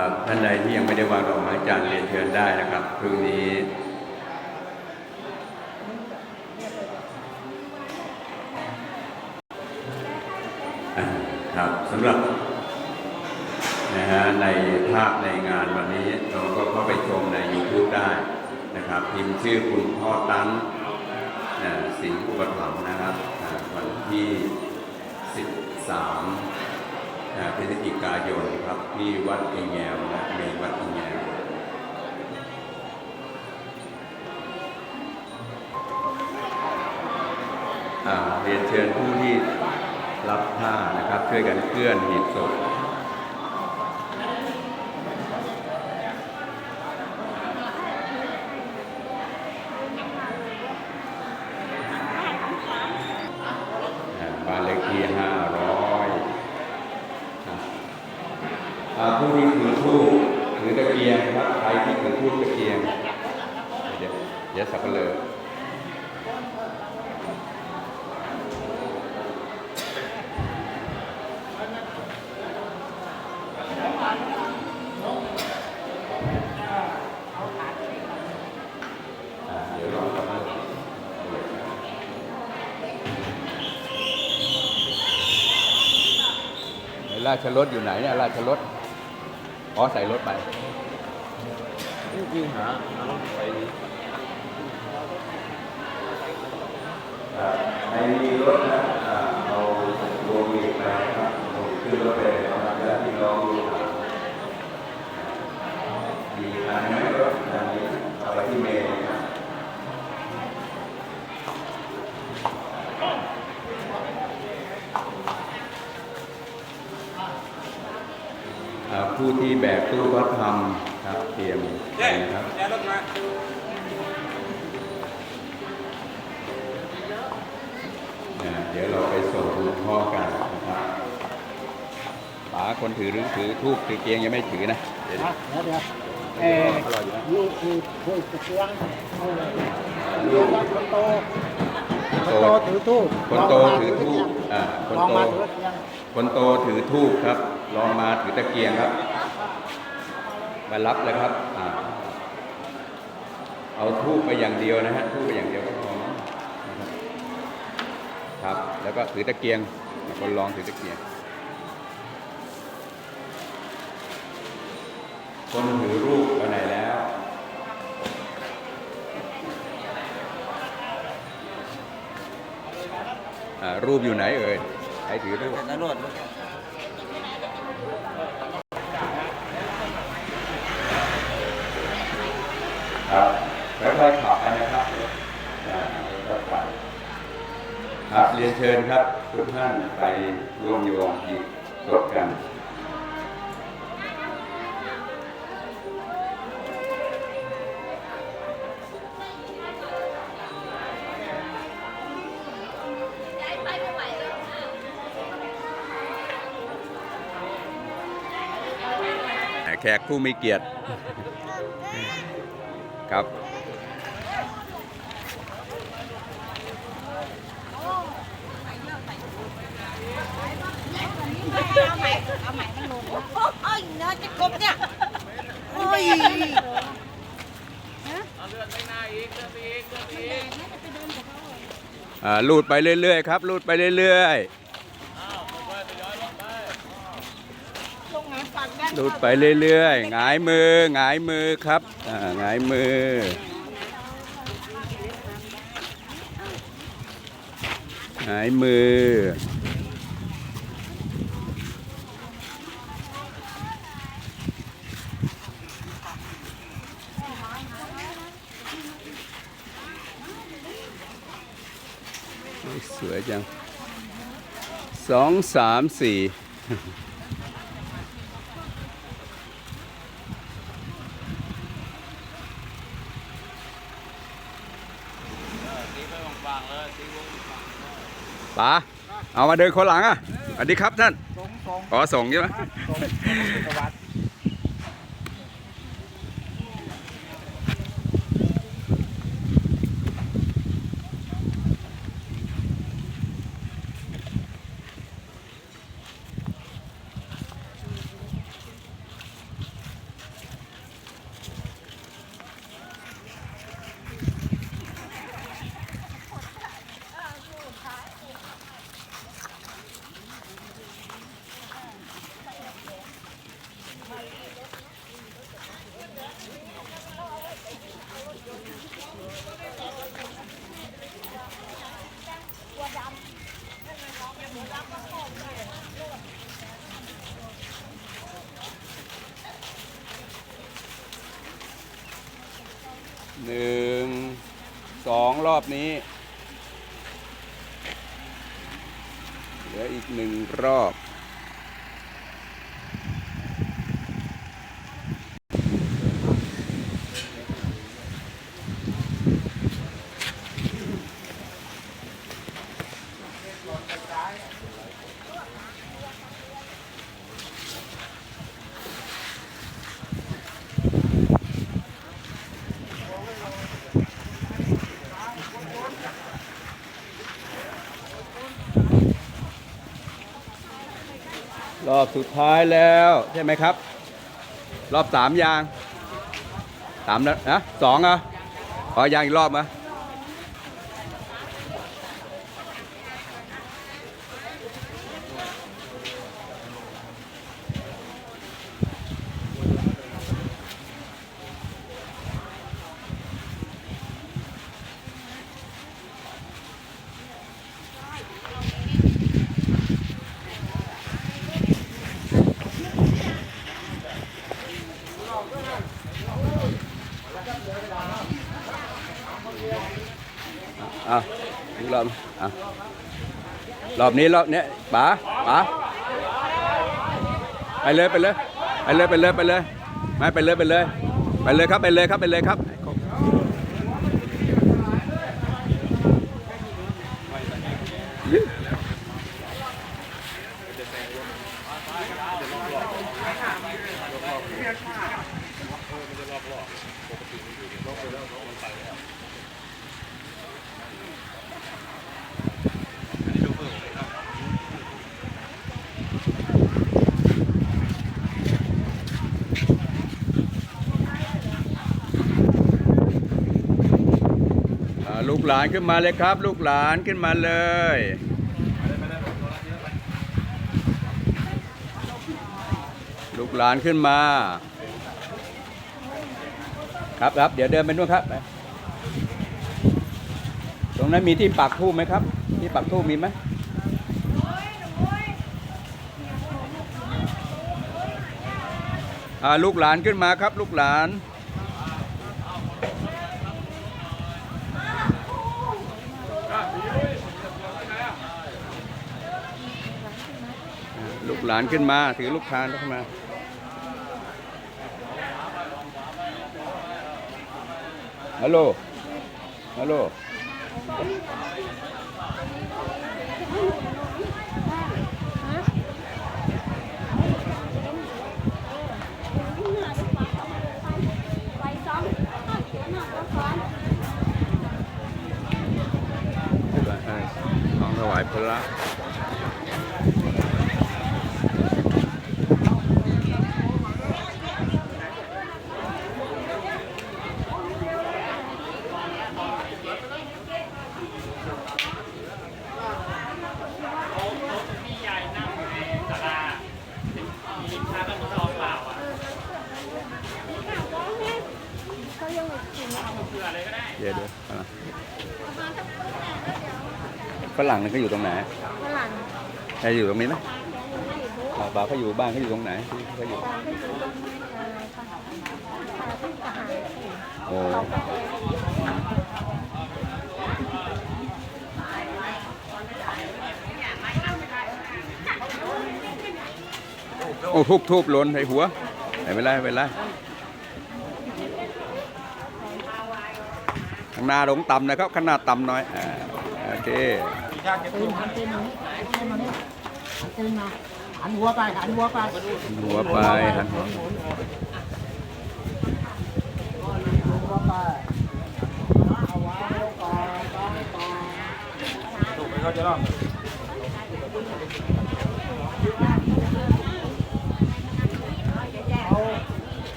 ครับท่านใดที่ยังไม่ได้วางดอกไม้จันทร์เรียนเชิญได้นะครับพรุ่งนี้ครับสำหรับนะฮะในภาพในงานวันนี้เราก็เข้าไปชมใน YouTube ได้นะครับพิมพ์ชื่อคุณพ่อตั้งสิงห์อุปถัมภ์นะครับวันที่ 13อ่า พฤศจิกายนครับที่วัดอิงแงวนะเมนวัดอิงแงวเรียนเชิญผู้ที่รับผ้านะครับช่วยกันเคลื่อนหีบศพบ้านเลขที่ห้าร้อย อ่า ผู้ที่ถือทูปถือตะเกียงครับใครที่ถือทูปตะเกียงเดี๋ยวเดี๋ยวสับเปลืออ่าเดี๋ยวรอสับเปลือราชรถอยู่ไหนเนี่ยราชรถ อ๋อใส่รถไปยิ่งหาหารถไปในรถนะอ่าเอาดวงมีไปครับขึ้นรถไปเอาญาติพี่น้องดูดีคันไหมรถคันนี้เอาไปที่เมนนะครับอ่าผู้ที่แบกตู้วัดธรรมครับเต รียมนะครับแกรถมาเดี๋ยวเราไปส่งหลวงพ่อกันนะครับป๋าคนถือหรือถือทูบถือเกียงยังไม่ถือนะ เดี๋ยวอะเดี๋ยวเออลูกคือผู้ตะเกียงลูกคนโตคนโตถือทูบคนโตถือทูบอ่าคนโตถือเกียงคนโตถือทูบครับ ลองมาถือตะเกียงครับ มารับเลยครับอ่าเอาทูบไปอย่างเดียวนะฮะทูบไปอย่างเดียวก็พอนะครับ แล้วก็ถือตะเกียงคนลองถือตะเกียง คนถือรูปไปไหนแล้วอ่ารูปอยู่ไหนเอ่ยใครถือรูปแต่รถครับค่อยๆขับไปนะครับอ่าค่อยๆไป ครับเรียนเชิญครับทุกท่านไปร่วมโยงอีกศพกันแขกผู้มีเกียรติครับ เอาใหม่เอาใหม่ให้ลงโอ้ยเนื้อจะกบเนี่ยโอ้ยอ่าลูดไปเรื่อยๆครับลูดไปเรื่อยลงมาฝั่งด้านๆลูดไปเรื่อยๆหงายมือหงายมือครับอ่าหงายมือหงายมือ สวยจังสองสามสี่ป๋าเอามาเดินคนหลังอะสวัสดีครับท่านสงสงขอส่งใช่ไหม องรอบนี้ เหลืออีกหนึ่งรอบ รอบสุดท้ายแล้วใช่ไหมครับ รอบสามยางสามนะสองอะขอยางอีกรอบมะ อะอีกรอบอรอบนี้รอบเนี้ยป๋าป๋าไปเลยไปเลยไปเลยไปเลยไปเลยไม่ไปเลยไปเลย ไปเลยครับไปเลยครับไปเลยครับ อ่าลูก หลานขึ้นมาเลยครับ ลูกหลานขึ้นมาเลยลูกหลานขึ้นมา ครับครับเดี๋ยวเดินไปนู่นครับ ตรงนั้นมีที่ปักทูบไหมครับ ที่ปักทูบมีไหมอ่าลูกหลานขึ้นมาครับ ลูกหลาน หลานขึ้นมา ถือลูกคานขึ้นมาฮัลโหลฮัลโหลของถวายพระ เดี๋ยวเดี๋ยว ฝรั่งฝรั่งนั่นเขาอยู่ตรงไหนฝรั่งใครอยู่ตรงนี้ไหมไม่รู้บ่าวบ่าวเขาอยู่บ้านเขาอยู่ตรงไหนที่เขาอยู่ตอนที่อยู่ตรงนี้อะไรค่ะที่ทหารโอ้เขาก็โอ้ทุบทุบหล้นใส่หัวไม่เป็นไรไม่เป็นไร ข้างหน้าลงต่ำนะครับข้างหน้าต่ำน้อยอ่าโอเคตีนหันตีนมานี่ให้มานี่หันมาหันหัวไปหันหัวไปหัวไปหันหัวไปเอาไว้ก่อนก่อนก่อนถูกไหมเขาจะรอ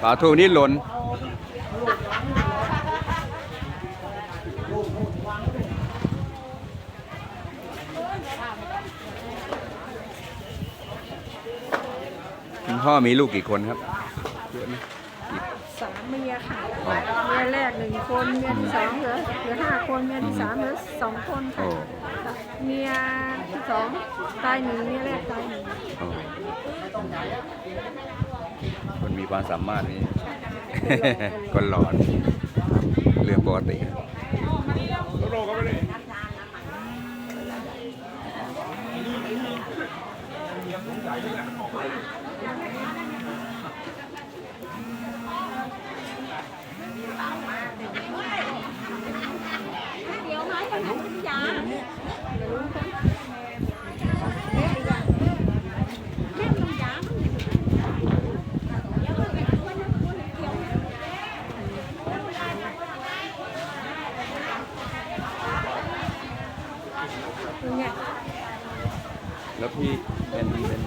ดฝาทูนี่หล่นคุณพ่อมีลูกกี่คนครับเยอะไหมสามเมียค่ะเมียแรกหนึ่งคนเมียที่สองเหลือเหลือห้าคนเมียที่สามเหลือสองคนค่ะโอ้เมียที่สองตายหนึ่งเมียแรกตายหนึ่ง โอ้ มีความสามารถนี่คนหลอดเรื่องปกติเดี๋ยวไม้ไปไหนคุณยาแค่มันยา เนี่ย แล้วพี่เป็นเป็น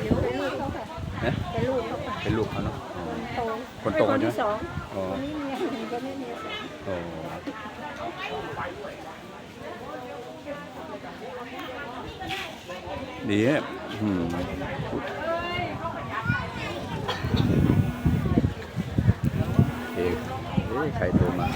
เดี๋ยวเป็นลูกเขาค่ะ นะ เป็นลูกเขาค่ะเป็นลูกเขาเนาะคนโตคนโตคนใช่ไหมที่สองอ๋อคนนี้เมียหนึ่งคนนี้เมียสองโอ้ดีอะอืมเอ๊ะเอ๊ะใครโทรมา